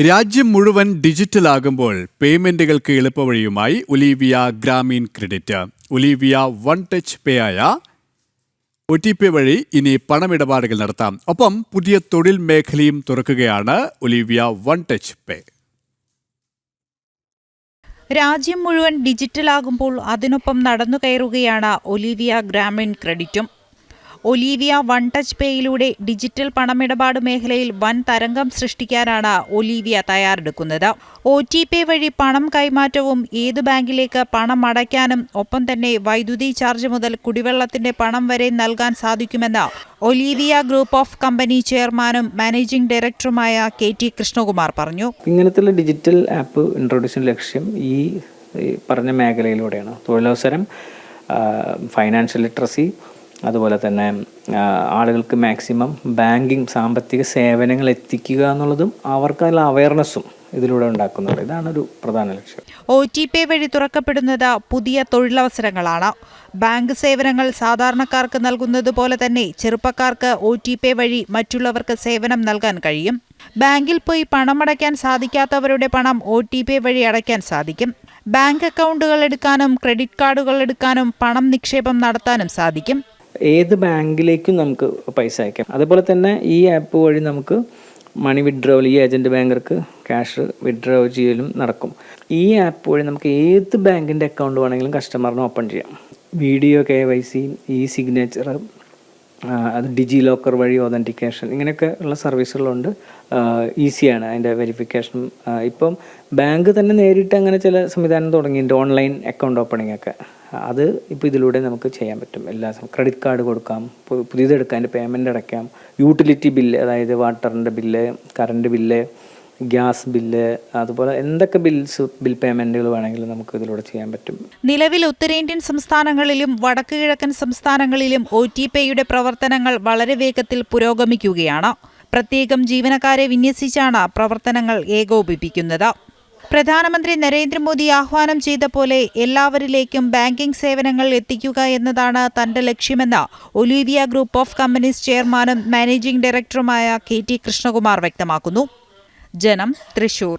രാജ്യം മുഴുവൻ ഡിജിറ്റലാകുമ്പോൾ പേയ്മെന്റുകൾക്ക് എളുപ്പവഴിയുമായി Olivia Grameen credit. Olivia one touch pay ആയ ഒ ടി പി വഴി ഇനി പണമിടപാടുകൾ നടത്താം. ഒപ്പം പുതിയ തൊഴിൽ മേഖലയും തുറക്കുകയാണ് ഒലീവിയ വൺ ടച്ച് പേ. രാജ്യം മുഴുവൻ ഡിജിറ്റലാകുമ്പോൾ അതിനൊപ്പം നടന്നു കയറുകയാണ് ഒലീവിയ ഗ്രാമീൺ ക്രെഡിറ്റും. ഒലീവിയ വൺ ടച്ച് പേയിലൂടെ ഡിജിറ്റൽ പണമിടപാട് മേഖലയിൽ വൻ തരംഗം സൃഷ്ടിക്കാനാണ് ഒലീവിയ തയ്യാറെടുക്കുന്നത്. ഒ ടി പി വഴി പണം കൈമാറ്റവും ഏത് ബാങ്കിലേക്ക് പണം അടയ്ക്കാനും ഒപ്പം തന്നെ വൈദ്യുതി ചാർജ് മുതൽ കുടിവെള്ളത്തിന്റെ പണം വരെ നൽകാൻ സാധിക്കുമെന്ന് ഒലീവിയ ഗ്രൂപ്പ് ഓഫ് കമ്പനി ചെയർമാനും മാനേജിംഗ് ഡയറക്ടറുമായ കെ ടി കൃഷ്ണകുമാർ പറഞ്ഞു. ഇങ്ങനത്തുള്ള ഡിജിറ്റൽ ആപ്പ് ഇൻട്രൊഡ്യൂഷൻ ലക്ഷ്യം ഈ പറഞ്ഞ മേഖലയിലൂടെയാണ്. തൊഴിലവസരം ഫൈനാൻഷ്യൽ ലിറ്ററസി അതുപോലെ തന്നെ ആളുകൾക്ക് മാക്സിമം ബാങ്കിങ് സാമ്പത്തിക സേവനങ്ങൾ എത്തിക്കുക എന്നുള്ളതും അവർക്കുള്ള അവയർനെസ്സും ഇതിലൂടെ ഉണ്ടാക്കുന്നുണ്ട്. ഇതാണ് ഒരു പ്രധാന ലക്ഷ്യം. ഒ ടി പി വഴി തുറക്കപ്പെടുന്നത് പുതിയ തൊഴിലവസരങ്ങളാണ്. ബാങ്ക് സേവനങ്ങൾ സാധാരണക്കാർക്ക് നൽകുന്നത് പോലെ തന്നെ ചെറുപ്പക്കാർക്ക് ഒ ടി പി വഴി മറ്റുള്ളവർക്ക് സേവനം നൽകാൻ കഴിയും. ബാങ്കിൽ പോയി പണമടയ്ക്കാൻ സാധിക്കാത്തവരുടെ പണം ഒ ടി പി വഴി അടയ്ക്കാൻ സാധിക്കും. ബാങ്ക് അക്കൗണ്ടുകൾ എടുക്കാനും ക്രെഡിറ്റ് കാർഡുകൾ എടുക്കാനും പണം നിക്ഷേപം നടത്താനും സാധിക്കും. ഏത് ബാങ്കിലേക്കും നമുക്ക് പൈസ അയക്കാം. അതുപോലെ തന്നെ ഈ ആപ്പ് വഴി നമുക്ക് മണി വിഡ്രോവൽ ഈ ഏജന്റ് ബാങ്കർക്ക് ക്യാഷ് വിഡ്രോ ചെയ്യലും നടക്കും. ഈ ആപ്പ് വഴി നമുക്ക് ഏത് ബാങ്കിന്റെ അക്കൗണ്ട് വേണമെങ്കിലും കസ്റ്റമറിന് ഓപ്പൺ ചെയ്യാം. Video K Y C E signature അത് ഡിജി ലോക്കർ വഴി ഒതന്റിക്കേഷൻ ഇങ്ങനെയൊക്കെ ഉള്ള സർവീസുകളുണ്ട് ഈസിയാണ് അതിന്റെ വെരിഫിക്കേഷൻ ഇപ്പം ബാങ്ക് തന്നെ നേരിട്ട് അങ്ങനെ ചില സംവിധാനം തുടങ്ങിയിട്ടുണ്ട് ഓൺലൈൻ അക്കൗണ്ട് ഓപ്പണിംഗ് ഒക്കെ. അത് ഇപ്പോൾ ഇതിലൂടെ നമുക്ക് ചെയ്യാൻ പറ്റും. എല്ലാ ക്രെഡിറ്റ് കാർഡ് കൊടുക്കാം പുതിയതെടുക്കാം അതിന്റെ പേയ്മെന്റ് അടയ്ക്കാം. യൂട്ടിലിറ്റി ബില്ല് അതായത് വാട്ടറിന്റെ bill current bill gas bill അതുപോലെ എന്തൊക്കെ ബിൽസ് ബിൽ പേയ്മെന്റുകൾ വേണമെങ്കിലും നമുക്ക് ഇതിലൂടെ ചെയ്യാൻ പറ്റും. നിലവിൽ ഉത്തരേന്ത്യൻ സംസ്ഥാനങ്ങളിലും വടക്ക് കിഴക്കൻ സംസ്ഥാനങ്ങളിലും ഒ ടി പേയുടെ പ്രവർത്തനങ്ങൾ വളരെ വേഗത്തിൽ പുരോഗമിക്കുകയാണ്. പ്രത്യേകം ജീവനക്കാരെ വിന്യസിച്ചാണ് പ്രവർത്തനങ്ങൾ ഏകോപിപ്പിക്കുന്നത്. പ്രധാനമന്ത്രി നരേന്ദ്രമോദി ആഹ്വാനം ചെയ്ത പോലെ എല്ലാവരിലേക്കും ബാങ്കിംഗ് സേവനങ്ങൾ എത്തിക്കുക എന്നതാണ് തന്റെ ലക്ഷ്യമെന്ന് ഒലീവിയ ഗ്രൂപ്പ് ഓഫ് കമ്പനീസ് ചെയർമാനും മാനേജിംഗ് ഡയറക്ടറുമായ കെ ടി കൃഷ്ണകുമാർ വ്യക്തമാക്കുന്നു. ജനം തൃശൂർ